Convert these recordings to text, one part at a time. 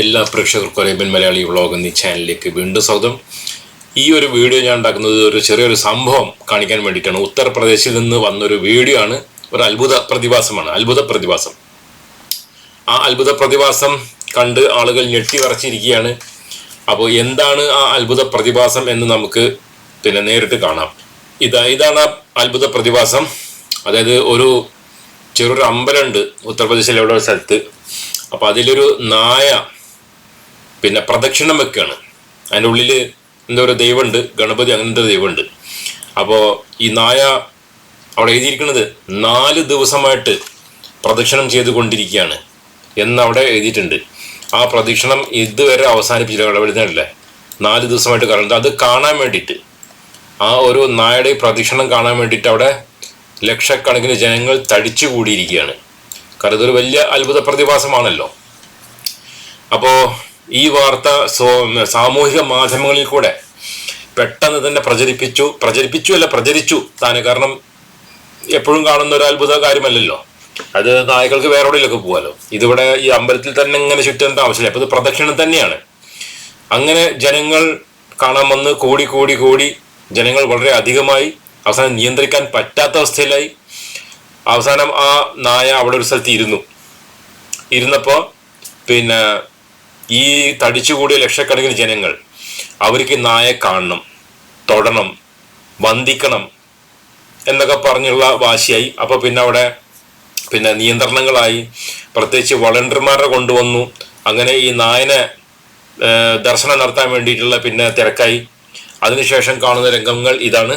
എല്ലാ പ്രേക്ഷകർക്കും Arabian Malayali vlog എന്നീ ചാനലിലേക്ക് വീണ്ടും സ്വാഗതം. ഈ ഒരു വീഡിയോ ഞാൻ ഉണ്ടാക്കുന്നത് ഒരു ചെറിയൊരു സംഭവം കാണിക്കാൻ വേണ്ടിയിട്ടാണ്. ഉത്തർപ്രദേശിൽ നിന്ന് വന്നൊരു വീഡിയോ ആണ്. ഒരു അത്ഭുത പ്രതിഭാസമാണ്. അത്ഭുത പ്രതിഭാസം. ആ അത്ഭുത പ്രതിഭാസം കണ്ട് ആളുകൾ ഞെട്ടി വിറച്ചിരിക്കുകയാണ്. അപ്പോൾ എന്താണ് ആ അത്ഭുത പ്രതിഭാസം എന്ന് നമുക്ക് പിന്നെ നേരിട്ട് കാണാം. ഇതാ ഇതാണ് ആ അത്ഭുത പ്രതിഭാസം. അതായത് ഒരു ചെറിയൊരു അമ്പലമുണ്ട്. ഉത്തർപ്രദേശിലെ എവിടെ ഒരു സ്ഥലത്ത്. അപ്പോൾ അതിലൊരു നായ പിന്നെ പ്രദക്ഷിണം വെക്കുകയാണ് അതിന്റെ ഉള്ളിൽ എന്തോ ഒരു ദൈവമുണ്ട് ഗണപതി അങ്ങനത്തെ ദൈവമുണ്ട്. അപ്പോൾ ഈ നായ അവിടെ എഴുതിയിരിക്കുന്നത് നാല് ദിവസമായിട്ട് പ്രദക്ഷിണം ചെയ്തുകൊണ്ടിരിക്കുകയാണ് എന്നവിടെ എഴുതിയിട്ടുണ്ട്. ആ പ്രദക്ഷിണം ഇതുവരെ അവസാനിപ്പിച്ചില്ല ഇടപെടുന്നില്ല. നാല് ദിവസമായിട്ട് കാണുന്നത് അത് കാണാൻ വേണ്ടിയിട്ട്. ആ ഒരു നായയുടെ പ്രദക്ഷിണം കാണാൻ വേണ്ടിയിട്ട് അവിടെ ലക്ഷക്കണക്കിന് ജനങ്ങൾ തടിച്ചു കൂടിയിരിക്കുകയാണ്. കാരണം ഇതൊരു വലിയ അത്ഭുത പ്രതിഭാസമാണല്ലോ. അപ്പോൾ ഈ വാർത്ത സാമൂഹിക മാധ്യമങ്ങളിൽ കൂടെ പെട്ടെന്ന് തന്നെ പ്രചരിപ്പിച്ചു പ്രചരിപ്പിച്ചു അല്ല പ്രചരിച്ചു താന്. കാരണം എപ്പോഴും കാണുന്ന ഒരു അത്ഭുത കാര്യമല്ലല്ലോ. അത് നായകൾക്ക് വേറെ എവിടെയൊക്കെ ഇതിവിടെ ഈ അമ്പലത്തിൽ തന്നെ ഇങ്ങനെ ചുറ്റേണ്ട ആവശ്യമില്ല. അപ്പൊ ഇത് പ്രദക്ഷിണം തന്നെയാണ്. അങ്ങനെ ജനങ്ങൾ കാണാൻ വന്ന് കൂടി കൂടി കൂടി ജനങ്ങൾ വളരെ അധികമായി അവസാനം നിയന്ത്രിക്കാൻ പറ്റാത്ത അവസ്ഥയിലായി. അവസാനം ആ നായ അവിടെ ഒരു സ്ഥലത്ത് ഇരുന്നു. ഇരുന്നപ്പോൾ പിന്നെ ഈ തടിച്ചുകൂടിയ ലക്ഷക്കണക്കിന് ജനങ്ങൾ അവർക്ക് നായ കാണണം തൊടണം വന്ദിക്കണം എന്നൊക്കെ പറഞ്ഞുള്ള വാശിയായി. അപ്പോൾ പിന്നെ അവിടെ പിന്നെ നിയന്ത്രണങ്ങളായി. പ്രത്യേകിച്ച് വളണ്ടിയർമാരെ കൊണ്ടുവന്നു. അങ്ങനെ ഈ നായനെ ദർശനം നടത്താൻ വേണ്ടിയിട്ടുള്ള പിന്നെ തിരക്കായി. അതിനുശേഷം കാണുന്ന രംഗങ്ങൾ ഇതാണ്.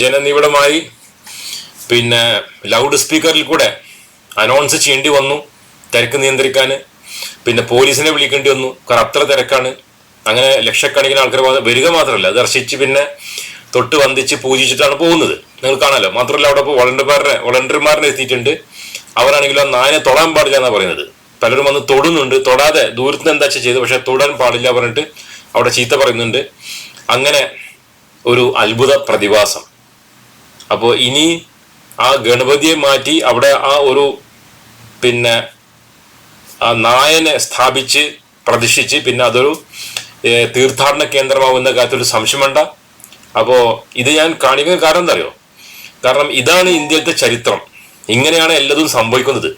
ജനനിബിഡമായി പിന്നെ ലൗഡ് സ്പീക്കറിൽ കൂടെ അനൗൺസ് ചെയ്യേണ്ടി വന്നു. തിരക്ക് നിയന്ത്രിക്കാൻ പിന്നെ പോലീസിനെ വിളിക്കേണ്ടി വന്നു. കാരണം അത്ര തിരക്കാണ്. അങ്ങനെ ലക്ഷക്കണക്കിന് ആൾക്കാർ വരിക മാത്രമല്ല ദർശിച്ച് പിന്നെ തൊട്ട് വന്ദിച്ച് പൂജിച്ചിട്ടാണ് പോകുന്നത്. നിങ്ങൾ കാണാലോ. മാത്രമല്ല അവിടെ ഇപ്പോൾ വളണ്ടർമാരുടെ വളണ്ടർമാരനെ എത്തിയിട്ടുണ്ട്. അവരാണെങ്കിലും ആ നായനെ തൊടാൻ പാടില്ല എന്നാണ് പറയുന്നത്. പലരും വന്ന് തൊടുന്നുണ്ട്. തൊടാതെ ദൂരത്ത് നിന്ന് എന്താ ചെയ്ത് പക്ഷെ തൊടാൻ പാടില്ല പറഞ്ഞിട്ട് അവിടെ ചീത്ത പറയുന്നുണ്ട്. അങ്ങനെ ഒരു അത്ഭുത പ്രതിഭാസം. അപ്പോൾ ഇനി ആ ഗണപതിയെ മാറ്റി അവിടെ ആ ഒരു പിന്നെ ആ നായനെ സ്ഥാപിച്ച് പ്രതിഷ്ഠിച്ച് പിന്നെ അതൊരു തീർത്ഥാടന കേന്ദ്രമാവുന്ന കാര്യത്തിൽ ഒരു സംശയം വേണ്ട അപ്പോൾ ഇത് ഞാൻ കാണിക്കുന്ന കാരണം എന്താ അറിയോ കാരണം ഇതാണ് ഇന്ത്യയിലത്തെ ചരിത്രം. ഇങ്ങനെയാണ് എല്ലാതും സംഭവിക്കുന്നത്.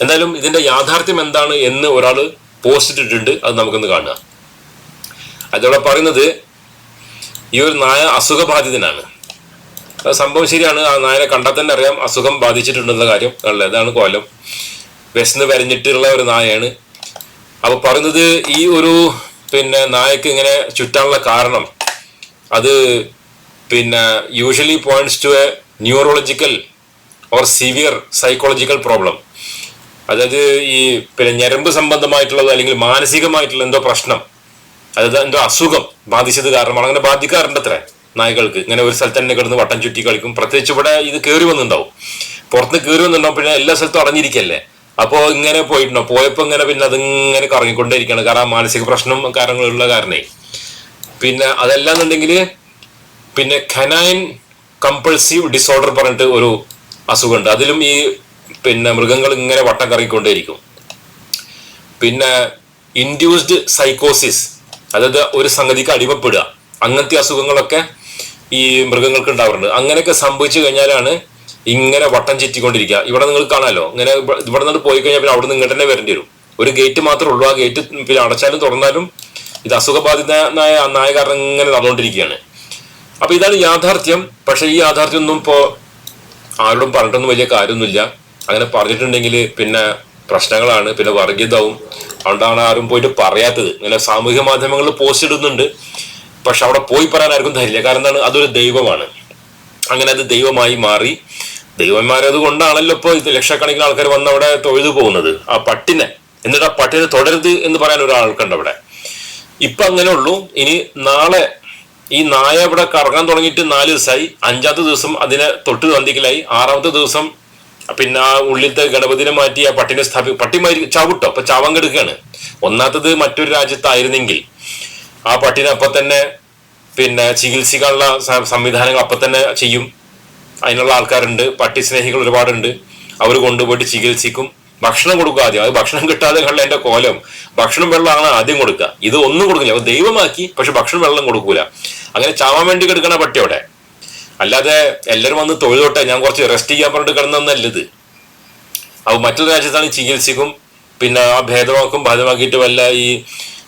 എന്തായാലും ഇതിന്റെ യാഥാർത്ഥ്യം എന്താണ് എന്ന് ഒരാൾ പോസ്റ്റ് ഇട്ടിട്ടുണ്ട്. അത് നമുക്കൊന്ന് കാണുക. അതോടെ പറയുന്നത് ഈ ഒരു നായ അസുഖബാധിതനാണ്. സംഭവം ശരിയാണ്. ആ നായനെ കണ്ടാൽ തന്നെ അറിയാം അസുഖം ബാധിച്ചിട്ടുണ്ടെന്ന കാര്യം. അല്ലേ? ഇതാണ് കോലം. വിശന്ന് വരഞ്ഞിട്ടുള്ള ഒരു നായയാണ്. അപ്പൊ പറയുന്നത് ഈ ഒരു പിന്നെ നായക്ക് ഇങ്ങനെ ചുറ്റാനുള്ള കാരണം അത് പിന്നെ usually points to a neurological or severe psychological problem അതായത് ഈ പിന്നെ ഞരമ്പ് സംബന്ധമായിട്ടുള്ളത് അല്ലെങ്കിൽ മാനസികമായിട്ടുള്ള എന്തോ പ്രശ്നം അതായത് എന്തോ അസുഖം ബാധിച്ചത് കാരണമാണ്. അങ്ങനെ ബാധിക്കാറുണ്ട് അത്ര നായകൾക്ക് ഇങ്ങനെ ഒരു സ്ഥലത്ത് തന്നെ കിടന്ന് വട്ടം ചുറ്റി കളിക്കും. പ്രത്യേകിച്ച് ഇവിടെ ഇത് കയറി വന്നിട്ടുണ്ടാവും. പുറത്ത് കയറി വന്നിട്ടുണ്ടാവും പിന്നെ എല്ലാ സ്ഥലത്തും അടഞ്ഞിരിക്കല്ലേ? അപ്പോൾ ഇങ്ങനെ പോയിട്ടുണ്ടോ? പോയപ്പോൾ ഇങ്ങനെ പിന്നെ അതിങ്ങനെ കറങ്ങിക്കൊണ്ടേയിരിക്കുകയാണ്. കാരണം മാനസിക പ്രശ്നം കാര്യങ്ങളുള്ള കാരണേ. പിന്നെ അതല്ലാന്നുണ്ടെങ്കിൽ പിന്നെ ഖനൈൻ കമ്പൾസീവ് ഡിസോർഡർ പറഞ്ഞിട്ട് ഒരു അസുഖമുണ്ട്. അതിലും ഈ പിന്നെ മൃഗങ്ങൾ ഇങ്ങനെ വട്ടം കറങ്ങിക്കൊണ്ടേയിരിക്കും. പിന്നെ ഇൻഡ്യൂസ്ഡ് സൈക്കോസിസ് അതായത് ഒരു സംഗതിക്ക് അടിമപ്പെടുക. അങ്ങനത്തെ അസുഖങ്ങളൊക്കെ ഈ മൃഗങ്ങൾക്ക് ഉണ്ടാവാറുണ്ട് അങ്ങനെയൊക്കെ സംഭവിച്ചു കഴിഞ്ഞാലാണ് ഇങ്ങനെ വട്ടം ചുറ്റിക്കൊണ്ടിരിക്കുക. ഇവിടെ നിങ്ങൾ കാണാമല്ലോ ഇങ്ങനെ ഇവ- ഇവിടെ നിന്ന് പോയി കഴിഞ്ഞാൽ പിന്നെ അവിടെ നിന്ന് ഇങ്ങോട്ട് തന്നെ വരേണ്ടി വരും. ഒരു ഗേറ്റ് മാത്രമേ ഉള്ളൂ. ആ ഗേറ്റ് പിന്നെ അടച്ചാലും തുറന്നാലും ഇത് അസുഖബാധിതനായ നായ കാരണം ഇങ്ങനെ നടന്നുകൊണ്ടിരിക്കുകയാണ്. അപ്പൊ ഇതാണ് യാഥാർത്ഥ്യം. പക്ഷെ ഈ യാഥാർത്ഥ്യം ഒന്നും ഇപ്പോ ആരോടും പറഞ്ഞിട്ടൊന്നും വലിയ കാര്യമൊന്നുമില്ല. അങ്ങനെ പറഞ്ഞിട്ടുണ്ടെങ്കിൽ പിന്നെ പ്രശ്നങ്ങളാണ്. പിന്നെ വർഗീയതാവും. അതുകൊണ്ടാണ് ആരും പോയിട്ട് പറയാത്തത്. ഇങ്ങനെ സാമൂഹ്യ മാധ്യമങ്ങളിൽ പോസ്റ്റ് ഇടുന്നുണ്ട്. പക്ഷെ അവിടെ പോയി പറയാൻ ആർക്കും ധൈര്യമില്ല. കാരണം എന്താണ്? അതൊരു ദൈവമാണ്. അങ്ങനെ അത് ദൈവമായി മാറി. ദൈവന്മാരത് കൊണ്ടാണല്ലോ ഇപ്പോൾ ലക്ഷക്കണക്കിന് ആൾക്കാർ വന്ന് അവിടെ തൊഴുതു പോകുന്നത്. ആ പട്ടിനെ. എന്നിട്ട് ആ പട്ടിനെ തുടരുത് എന്ന് പറയാൻ ഒരാൾക്കുണ്ട് അവിടെ. ഇപ്പൊ അങ്ങനെ ഉള്ളൂ. ഇനി നാളെ ഈ നായ ഇവിടെ കറങ്ങാൻ തുടങ്ങിയിട്ട് നാല് ദിവസമായി. അഞ്ചാമത്തെ ദിവസം അതിനെ തൊട്ട് തന്തിക്കലായി. ആറാമത്തെ ദിവസം പിന്നെ ആ ഉള്ളിലത്തെ ഗണപതിനെ മാറ്റി ആ പട്ടിനെ സ്ഥാപി പട്ടി ചാവിട്ടോ. അപ്പൊ ചാവാൻ കെടുക്കുകയാണ് ഒന്നാത്തത് മറ്റൊരു രാജ്യത്തായിരുന്നെങ്കിൽ ആ പട്ടിനെ അപ്പൊ തന്നെ പിന്നെ ചികിത്സിക്കാനുള്ള സംവിധാനങ്ങൾ അപ്പൊ തന്നെ ചെയ്യും. അതിനുള്ള ആൾക്കാരുണ്ട്. പട്ടി സ്നേഹികൾ ഒരുപാടുണ്ട്. അവർ കൊണ്ടുപോയിട്ട് ചികിത്സിക്കും. ഭക്ഷണം കൊടുക്കുക ആദ്യം. അത് ഭക്ഷണം കിട്ടാതെ കള്ള എന്റെ കോലം. ഭക്ഷണം വെള്ളമാണ് ആദ്യം കൊടുക്കുക. ഇത് ഒന്നും കൊടുക്കില്ല ദൈവമാക്കി പക്ഷെ ഭക്ഷണം വെള്ളം കൊടുക്കൂല. അങ്ങനെ ചാവാൻ വേണ്ടി കിടക്കണ പട്ടി അവിടെ. അല്ലാതെ എല്ലാവരും വന്ന് തൊഴിലോട്ടെ ഞാൻ കുറച്ച് റെസ്റ്റ് ചെയ്യാൻ പറഞ്ഞിട്ട് കിടന്നല്ല ഇത്. അപ്പൊ മറ്റൊരു രാജ്യത്താണ് ചികിത്സിക്കും പിന്നെ ആ ഭേദമാക്കും ഭേദമാക്കിയിട്ട് വല്ല ഈ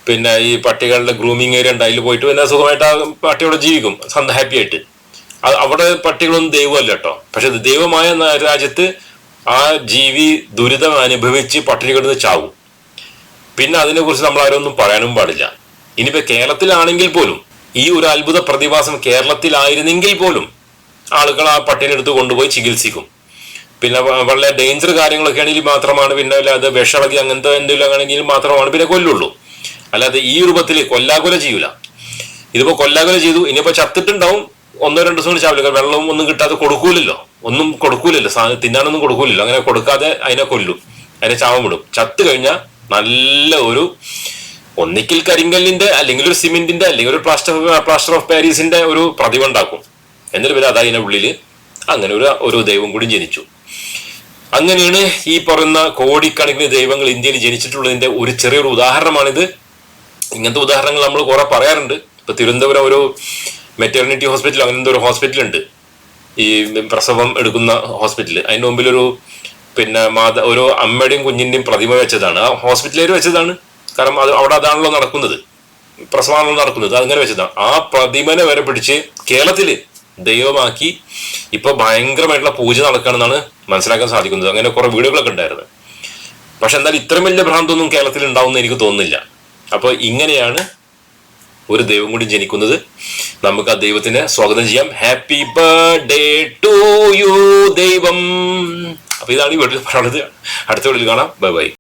പിന്നെ ഈ പട്ടികളുടെ ഗ്രൂമിങ് ഏരിയ ഉണ്ട് അതിൽ പോയിട്ട് പിന്നെ സുഖമായിട്ട് ആ പട്ടിയോടെ ജീവിക്കും സന്ത ഹാപ്പി ആയിട്ട്. അവിടെ പട്ടികളൊന്നും ദൈവമല്ല കേട്ടോ. പക്ഷെ ദൈവമായ രാജ്യത്ത് ആ ജീവി ദുരിതം അനുഭവിച്ച് പട്ടിണി കിടന്ന് ചാവും. പിന്നെ അതിനെക്കുറിച്ച് നമ്മൾ ആരൊന്നും പറയാനും പാടില്ല. ഇനിയിപ്പോ കേരളത്തിലാണെങ്കിൽ പോലും ഈ ഒരു അത്ഭുത പ്രതിഭാസം കേരളത്തിലായിരുന്നെങ്കിൽ പോലും ആളുകൾ ആ പട്ടിനെ എടുത്ത് കൊണ്ടുപോയി ചികിത്സിക്കും. പിന്നെ വളരെ ഡേഞ്ചർ കാര്യങ്ങളൊക്കെ ആണെങ്കിൽ മാത്രമാണ് പിന്നെ അല്ലാതെ വിഷളകി അങ്ങനത്തെ എന്തെങ്കിലും ആണെങ്കിൽ മാത്രമാണ് പിന്നെ കൊല്ലുള്ളൂ. അല്ലാതെ ഈ രൂപത്തിൽ കൊല്ലാകൊല ചെയ്യൂല. ഇതിപ്പോ കൊല്ലാകൊല ചെയ്തു ഇനിയിപ്പോ ചത്തിട്ടുണ്ടാവും ഒന്നോ രണ്ടോ ദിവസം ചാവില്ല. വെള്ളവും ഒന്നും കിട്ടാതെ കൊടുക്കൂലല്ലോ. ഒന്നും കൊടുക്കൂലല്ലോ. സാധനം തിന്നാനൊന്നും കൊടുക്കൂലല്ലോ. അങ്ങനെ കൊടുക്കാതെ അതിനെ കൊല്ലും. അതിനെ ചാവം വിടും. ചത്തു കഴിഞ്ഞാൽ നല്ല ഒരു ഒന്നിക്കിൽ കരിങ്കല്ലിന്റെ അല്ലെങ്കിൽ ഒരു സിമെന്റിന്റെ അല്ലെങ്കിൽ ഒരു പ്ലാസ്റ്റർ പ്ലാസ്റ്റർ ഓഫ് പാരീസിന്റെ ഒരു പ്രതിമ ഉണ്ടാക്കും. എന്നിട്ട് പിന്നെ അത് ഉള്ളിൽ അങ്ങനെ ഒരു ഒരു ദൈവം കൂടി ജനിച്ചു. അങ്ങനെയാണ് ഈ പറയുന്ന കോടിക്കണക്കിന് ദൈവങ്ങൾ ഇന്ത്യയിൽ ജനിച്ചിട്ടുള്ളതിന്റെ ഒരു ചെറിയൊരു ഉദാഹരണമാണിത്. ഇങ്ങനത്തെ ഉദാഹരണങ്ങൾ നമ്മൾ കുറെ പറയാറുണ്ട്. ഇപ്പൊ തിരുവനന്തപുരം ഒരു മെറ്റേർണിറ്റി ഹോസ്പിറ്റൽ അങ്ങനത്തെ ഒരു ഹോസ്പിറ്റൽ ഉണ്ട്. ഈ പ്രസവം എടുക്കുന്ന ഹോസ്പിറ്റൽ അതിന് മുമ്പിൽ ഒരു പിന്നെ മാത ഒരു അമ്മയുടെയും കുഞ്ഞിന്റെയും പ്രതിമ വെച്ചതാണ്. ആ ഹോസ്പിറ്റലിൽ വെച്ചതാണ്. കാരണം അത് അവിടെ അതാണല്ലോ നടക്കുന്നത്. പ്രസവമാണല്ലോ നടക്കുന്നത്. അങ്ങനെ വെച്ചതാണ്. ആ പ്രതിമനെ വരെ പിടിച്ച് കേരളത്തിൽ ദൈവമാക്കി ഇപ്പൊ ഭയങ്കരമായിട്ടുള്ള പൂജ നടക്കുകയാണെന്നാണ് മനസ്സിലാക്കാൻ സാധിക്കുന്നത്. അങ്ങനെ കുറെ വീടുകളൊക്കെ ഉണ്ടായിരുന്നു. പക്ഷെ എന്തായാലും ഇത്രയും വലിയ ഭ്രാന്തൊന്നും കേരളത്തിൽ ഉണ്ടാവുമെന്ന് എനിക്ക് തോന്നുന്നില്ല. അപ്പൊ ഇങ്ങനെയാണ് ഒരു ദൈവം കൂടി ജനിക്കുന്നത്. നമുക്ക് ആ ദൈവത്തിനെ സ്വാഗതം ചെയ്യാം. ഹാപ്പി ബർത്ത്ഡേ ടു യു ദൈവം. അപ്പൊ ഇതാണ് ഈ വീട്ടിൽ പറയുന്നത്. അടുത്ത വീട്ടിൽ കാണാം. Bye bye